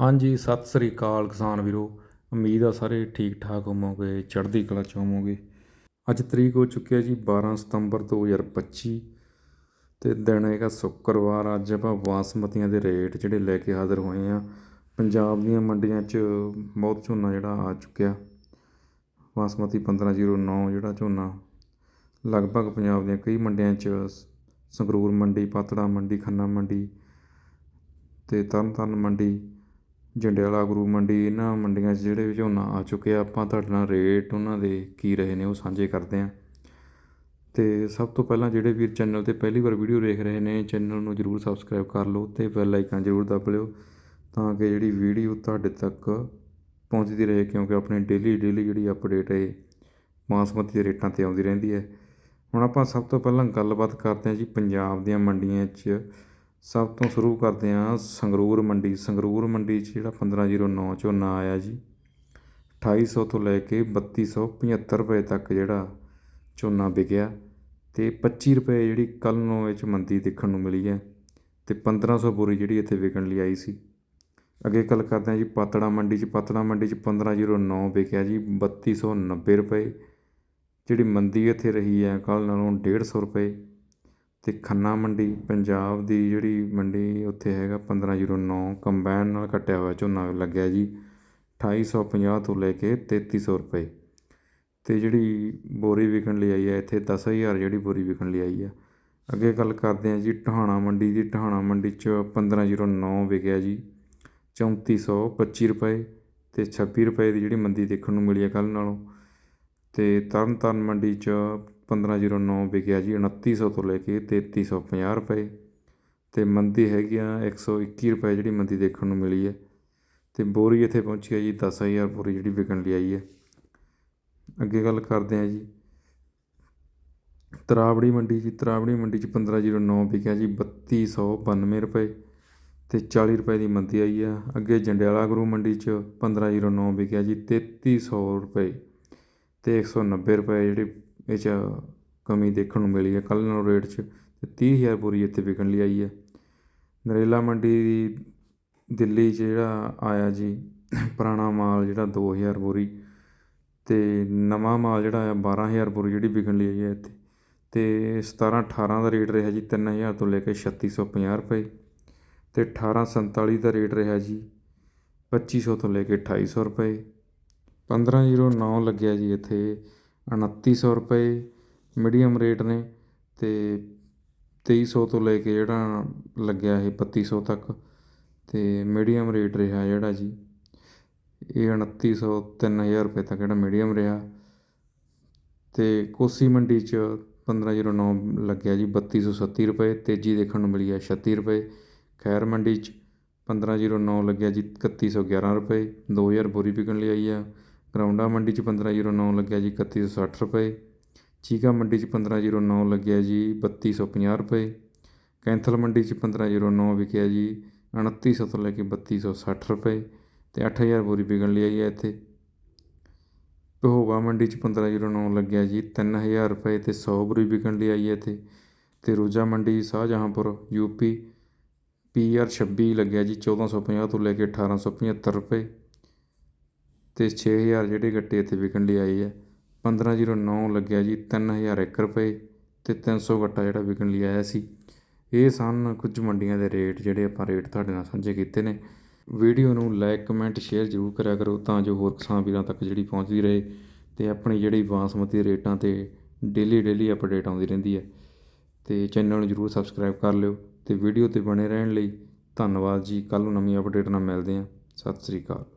ਹਾਂਜੀ, ਸਤਿ ਸ੍ਰੀ ਅਕਾਲ ਕਿਸਾਨ ਵੀਰੋ। ਉਮੀਦ ਆ ਸਾਰੇ ਠੀਕ ਠਾਕ ਹੋਵੋਗੇ, ਚੜ੍ਹਦੀ ਕਲਾ 'ਚ ਹੋਵੋਗੇ। ਅੱਜ ਤਰੀਕ ਹੋ ਚੁੱਕੀ ਹੈ ਜੀ 12 ਸਤੰਬਰ 2025 ਤੇ ਦਿਨ ਹੈਗਾ ਸ਼ੁੱਕਰਵਾਰ। ਅੱਜ ਆਪਾਂ ਬਾਸਮਤੀਆਂ ਦੇ ਰੇਟ ਜਿਹੜੇ ਲੈ ਕੇ ਹਾਜ਼ਰ ਹੋਏ ਆ ਪੰਜਾਬ ਦੀਆਂ ਮੰਡੀਆਂ 'ਚ ਬਹੁਤ ਝੋਨਾ ਜਿਹੜਾ ਆ ਚੁੱਕਿਆ। ਬਾਸਮਤੀ 1509 ਜਿਹੜਾ ਝੋਨਾ। ਲਗਭਗ ਪੰਜਾਬ ਦੀਆਂ ਕਈ ਮੰਡੀਆਂ 'ਚ ਸੰਗਰੂਰ ਮੰਡੀ, ਪਾਤੜਾ ਮੰਡੀ, ਖੰਨਾ ਮੰਡੀ ਤੇ ਤਰਨਤਾਰਨ ਮੰਡੀ ਜੰਡਿਆਲਾ ਗੁਰੂ ਮੰਡੀ, ਇਹਨਾਂ ਮੰਡੀਆਂ 'ਚ ਜਿਹੜੇ ਵੀ ਝੋਨਾ ਆ ਚੁੱਕੇ ਆ, ਆਪਾਂ ਤੁਹਾਡੇ ਨਾਲ ਰੇਟ ਉਹਨਾਂ ਦੇ ਕੀ ਰਹੇ ਨੇ ਉਹ ਸਾਂਝੇ ਕਰਦੇ ਹਾਂ ਅਤੇ ਸਭ ਤੋਂ ਪਹਿਲਾਂ ਜਿਹੜੇ ਵੀਰ ਚੈਨਲ ਤੇ ਪਹਿਲੀ ਵਾਰ ਵੀਡੀਓ ਦੇਖ ਰਹੇ ਨੇ ਚੈਨਲ ਨੂੰ ਜਰੂਰ ਸਬਸਕ੍ਰਾਈਬ ਕਰ ਲਓ ਤੇ ਬੈਲ ਆਈਕਨ ਜਰੂਰ ਦਬ ਲਿਓ ਤਾਂ ਕਿ ਜਿਹੜੀ ਵੀਡੀਓ ਤੁਹਾਡੇ ਤੱਕ ਪਹੁੰਚਦੀ ਰਹੇ, ਕਿਉਂਕਿ ਆਪਣੀ ਡੇਲੀ ਡੇਲੀ ਜਿਹੜੀ ਅਪਡੇਟ ਹੈ ਬਾਸਮਤੀ ਦੇ ਰੇਟਾਂ ਤੇ ਆਉਂਦੀ ਰਹਿੰਦੀ ਹੈ। ਹੁਣ ਆਪਾਂ ਸਭ ਤੋਂ ਪਹਿਲਾਂ ਗੱਲਬਾਤ ਕਰਦੇ ਹਾਂ ਜੀ ਪੰਜਾਬ ਦੀਆਂ ਮੰਡੀਆਂ 'ਚ ਸਭ ਤੋਂ ਸ਼ੁਰੂ ਕਰਦੇ ਹਾਂ ਸੰਗਰੂਰ ਮੰਡੀ। ਸੰਗਰੂਰ ਮੰਡੀ 'ਚ ਜਿਹੜਾ 1509 ਝੋਨਾ ਆਇਆ ਜੀ, ਅਠਾਈ ਸੌ ਤੋਂ ਲੈ ਕੇ 3275 ਰੁਪਏ ਤੱਕ ਜਿਹੜਾ ਝੋਨਾ ਵਿਕਿਆ ਅਤੇ ਪੱਚੀ ਰੁਪਏ ਜਿਹੜੀ ਕੱਲ੍ਹ ਨੂੰ ਇਹ 'ਚ ਮੰਦੀ ਦੇਖਣ ਨੂੰ ਮਿਲੀ ਹੈ ਅਤੇ ਪੰਦਰਾਂ ਸੌ ਬੋਰੀ ਜਿਹੜੀ ਇੱਥੇ ਵਿਕਣ ਲਈ ਆਈ ਸੀ। ਅੱਗੇ ਗੱਲ ਕਰਦੇ ਹਾਂ ਜੀ ਪਾਤੜਾ ਮੰਡੀ 'ਚ। ਪਾਤੜਾ ਮੰਡੀ 'ਚ 1509 ਵਿਕਿਆ ਜੀ 3290 ਰੁਪਏ। ਜਿਹੜੀ ਮੰਦੀ ਇੱਥੇ ਰਹੀ ਹੈ ਕੱਲ ਨਾਲੋਂ 150 ਰੁਪਏ। ਅਤੇ ਖੰਨਾ ਮੰਡੀ, ਪੰਜਾਬ ਦੀ ਜਿਹੜੀ ਮੰਡੀ ਉੱਥੇ ਹੈਗਾ 1509 ਕੰਬਾਈਨ ਨਾਲ ਕੱਟਿਆ ਹੋਇਆ ਝੋਨਾ ਲੱਗਿਆ ਜੀ 2850 ਤੋਂ ਲੈ ਕੇ ਤੇਤੀ ਸੌ ਰੁਪਏ। ਅਤੇ ਜਿਹੜੀ ਬੋਰੀ ਵਿਕਣ ਲਈ ਆਈ ਹੈ ਇੱਥੇ ਦਸ ਹਜ਼ਾਰ ਜਿਹੜੀ ਬੋਰੀ ਵਿਕਣ ਲਈ ਆਈ ਆ। ਅੱਗੇ ਗੱਲ ਕਰਦੇ ਹਾਂ ਜੀ, ਟਹਾਣਾ ਮੰਡੀ ਦੀ, ਟਹਾਣਾ ਮੰਡੀ 'ਚ 1509 ਵਿਕਿਆ ਜੀ 3425 ਰੁਪਏ ਅਤੇ ਛੱਬੀ ਰੁਪਏ ਦੀ ਜਿਹੜੀ ਮੰਦੀ ਦੇਖਣ ਨੂੰ ਮਿਲੀ ਹੈ ਕੱਲ੍ਹ ਨਾਲੋਂ। ਅਤੇ ਤਰਨਤਾਰਨ ਮੰਡੀ 'ਚ 1509 ਵਿਕਿਆ ਜੀ 2900 ਤੋਂ ਲੈ ਕੇ 3350 ਰੁਪਏ। ਅਤੇ ਮੰਦੀ ਹੈਗੀ ਆ 121 ਰੁਪਏ ਜਿਹੜੀ ਮੰਦੀ ਦੇਖਣ ਨੂੰ ਮਿਲੀ ਹੈ। ਅਤੇ ਬੋਰੀ ਇੱਥੇ ਪਹੁੰਚੀ ਹੈ ਜੀ, ਦਸ ਹਜ਼ਾਰ ਬੋਰੀ ਜਿਹੜੀ ਵਿਕਣ ਲਈ ਆਈ ਹੈ। ਅੱਗੇ ਗੱਲ ਕਰਦੇ ਹਾਂ ਜੀ। ਤਰਾਵੜੀ ਮੰਡੀ ਜੀ, ਤਰਾਵੜੀ ਮੰਡੀ 'ਚ 1509 ਵਿਕਿਆ ਜੀ 3292 ਰੁਪਏ। ਤੇ 40 ਰੁਪਏ ਦੀ ਮੰਦੀ ਆਈ ਆ। ਅੱਗੇ ਜੰਡਿਆਲਾ ਗੁਰੂ ਮੰਡੀ 'ਚ 1509 ਵਿਕਿਆ ਜੀ 3300 ਰੁਪਏ। ਤੇ 190 ਰੁਪਏ ਜਿਹੜੇ ਇਹ 'ਚ ਕਮੀ ਦੇਖਣ ਨੂੰ ਮਿਲੀ ਹੈ। ਕੱਲ੍ਹ ਨਾਲੋਂ ਰੇਟ 'ਚ ਅਤੇ ਤੀਹ ਹਜ਼ਾਰ ਬੋਰੀ ਇੱਥੇ ਵਿਕਣ ਲਈ ਆਈ ਹੈ। ਨਰੇਲਾ ਮੰਡੀ ਦੀ ਦਿੱਲੀ 'ਚ ਜਿਹੜਾ ਆਇਆ ਜੀ, ਪੁਰਾਣਾ ਮਾਲ ਜਿਹੜਾ ਦੋ ਹਜ਼ਾਰ ਬੋਰੀ ਅਤੇ ਨਵਾਂ ਮਾਲ ਜਿਹੜਾ ਆਇਆ 12000 ਬੋਰੀ ਜਿਹੜੀ ਵਿਕਣ ਲਈ ਆਈ ਹੈ ਇੱਥੇ। ਤੇ 17 18 ਦਾ ਰੇਟ ਰਿਹਾ ਜੀ 3000 ਤੋਂ ਲੈ ਕੇ 3650 ਰੁਪਏ। ਤੇ 1847 ਦਾ ਰੇਟ ਰਿਹਾ ਜੀ, ਪੱਚੀ ਸੌ ਤੋਂ ਲੈ ਕੇ ਅਠਾਈ ਸੌ ਰੁਪਏ। 1509 ਲੱਗਿਆ ਜੀ ਇੱਥੇ। ਉਣੱਤੀ ਸੌ ਰੁਪਏ ਮੀਡੀਅਮ ਰੇਟ ਨੇ ਅਤੇ ਤੇਈ ਸੌ ਤੋਂ ਲੈ ਕੇ ਜਿਹੜਾ ਲੱਗਿਆ ਇਹ ਬੱਤੀ ਸੌ ਤੱਕ ਅਤੇ ਮੀਡੀਅਮ ਰੇਟ ਰਿਹਾ ਜਿਹੜਾ ਜੀ, ਇਹ ਉਣੱਤੀ ਸੌ ਤਿੰਨ ਹਜ਼ਾਰ ਰੁਪਏ ਤੱਕ ਜਿਹੜਾ ਮੀਡੀਅਮ ਰਿਹਾ ਅਤੇ ਕੋਸੀ ਮੰਡੀ 'ਚ 1509 ਲੱਗਿਆ ਜੀ 3230 ਰੁਪਏ, ਤੇਜ਼ੀ ਦੇਖਣ ਨੂੰ ਮਿਲੀ ਹੈ 36 ਰੁਪਏ, ਖੈਰ ਮੰਡੀ 'ਚ 1509 ਲੱਗਿਆ ਜੀ 3111 ਰੁਪਏ, ਦੋ ਹਜ਼ਾਰ ਬੋਰੀ ਵਿਕਣ ਲਈ ਆਈ ਆ ਗਰਾਉਂਡਾ ਮੰਡੀ 'ਚ 1509 ਲੱਗਿਆ ਜੀ 3160 ਰੁਪਏ। ਚੀਕਾ ਮੰਡੀ 'ਚ 1509 ਲੱਗਿਆ ਜੀ 3250 ਰੁਪਏ। ਕੈਂਥਲ ਮੰਡੀ 'ਚ 1509 ਵਿਕਿਆ ਜੀ ਉਣੱਤੀ ਸੌ ਤੋਂ ਲੈ ਕੇ 3260 ਰੁਪਏ ਅਤੇ ਅੱਠ ਹਜ਼ਾਰ ਬੋਰੀ ਵਿਕਣ ਲਈ ਆਈ ਹੈ ਇੱਥੇ। ਪਹੋਵਾ ਮੰਡੀ 'ਚ 1509 ਲੱਗਿਆ ਜੀ 3000 ਰੁਪਏ ਅਤੇ ਸੌ ਬੋਰੀ ਵਿਕਣ ਲਈ ਆਈ ਹੈ ਇੱਥੇ। ਅਤੇ ਰੋਜਾ ਮੰਡੀ ਸ਼ਾਹਜਹਾਂਪੁਰ ਯੂਪੀ ਪੀਆਰ 26 ਲੱਗਿਆ ਜੀ 1450 ਤੋਂ ਲੈ ਕੇ 1875 ਰੁਪਏ। ਅਤੇ ਛੇ ਹਜ਼ਾਰ ਜਿਹੜੇ ਗੱਟੇ ਇੱਥੇ ਵਿਕਣ ਲਈ ਆਈ ਹੈ। 1509 ਲੱਗਿਆ ਜੀ 3001 ਰੁਪਏ ਅਤੇ ਤਿੰਨ ਸੌ ਗੱਟਾ ਜਿਹੜਾ ਵਿਕਣ ਲਈ ਆਇਆ ਸੀ। ਇਹ ਸਨ ਕੁਝ ਮੰਡੀਆਂ ਦੇ ਰੇਟ ਜਿਹੜੇ ਆਪਾਂ ਰੇਟ ਤੁਹਾਡੇ ਨਾਲ ਸਾਂਝੇ ਕੀਤੇ ਨੇ। ਵੀਡੀਓ ਨੂੰ ਲਾਈਕ, ਕਮੈਂਟ, ਸ਼ੇਅਰ ਜ਼ਰੂਰ ਕਰਿਆ ਕਰੋ ਤਾਂ ਜੋ ਹੋਰ ਕਿਸਾਨ ਵੀਰਾਂ ਤੱਕ ਜਿਹੜੀ ਪਹੁੰਚਦੀ ਰਹੇ ਤੇ ਆਪਣੀ ਜਿਹੜੀ ਬਾਸਮਤੀ ਰੇਟਾਂ ਤੇ ਡੇਲੀ ਡੇਲੀ ਅਪਡੇਟ ਆਉਂਦੀ ਰਹਿੰਦੀ ਹੈ। ਤੇ ਚੈਨਲ ਨੂੰ ਜਰੂਰ ਸਬਸਕ੍ਰਾਈਬ ਕਰ ਲਿਓ ਤੇ ਵੀਡੀਓ ਤੇ ਬਣੇ ਰਹਿਣ ਲਈ ਧੰਨਵਾਦ ਜੀ। ਕੱਲ੍ਹ ਨੂੰ ਨਵੀਂ ਅਪਡੇਟ ਨਾਲ ਮਿਲਦੇ ਹਾਂ। ਸਤਿ ਸ੍ਰੀ ਅਕਾਲ।